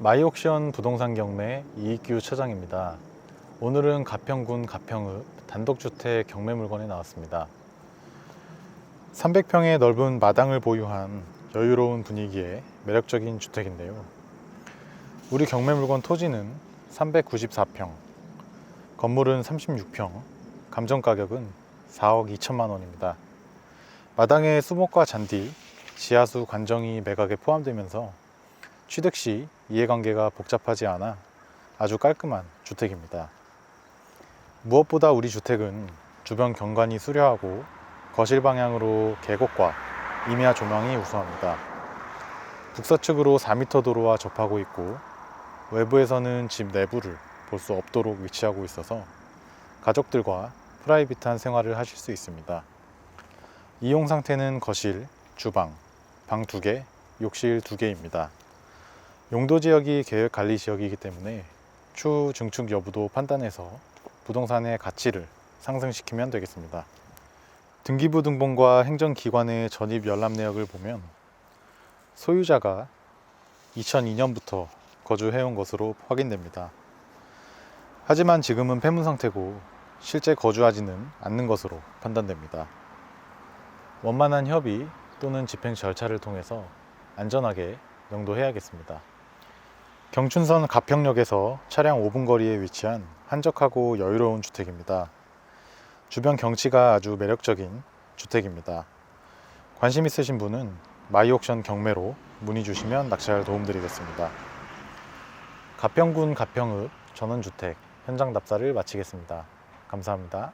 마이옥션 부동산 경매 이익규 차장입니다. 오늘은 가평군 가평읍 단독주택 경매 물건에 나왔습니다. 300평의 넓은 마당을 보유한 여유로운 분위기의 매력적인 주택인데요. 우리 경매 물건 토지는 394평, 건물은 36평, 감정 가격은 4억 2천만 원입니다. 마당에 수목과 잔디, 지하수 관정이 매각에 포함되면서 취득 시 이해관계가 복잡하지 않아 아주 깔끔한 주택입니다. 무엇보다 우리 주택은 주변 경관이 수려하고 거실 방향으로 계곡과 임야 조망이 우수합니다. 북서측으로 4m 도로와 접하고 있고 외부에서는 집 내부를 볼 수 없도록 위치하고 있어서 가족들과 프라이빗한 생활을 하실 수 있습니다. 이용 상태는 거실, 주방, 방 2개, 욕실 2개입니다. 용도 지역이 계획 관리 지역이기 때문에 추후 증축 여부도 판단해서 부동산의 가치를 상승시키면 되겠습니다. 등기부 등본과 행정기관의 전입 열람 내역을 보면 소유자가 2002년부터 거주해온 것으로 확인됩니다. 하지만 지금은 폐문 상태고 실제 거주하지는 않는 것으로 판단됩니다. 원만한 협의 또는 집행 절차를 통해서 안전하게 용도해야겠습니다. 경춘선 가평역에서 차량 5분 거리에 위치한 한적하고 여유로운 주택입니다. 주변 경치가 아주 매력적인 주택입니다. 관심 있으신 분은 마이옥션 경매로 문의 주시면 낙찰 도움드리겠습니다. 가평군 가평읍 전원주택 현장 답사를 마치겠습니다. 감사합니다.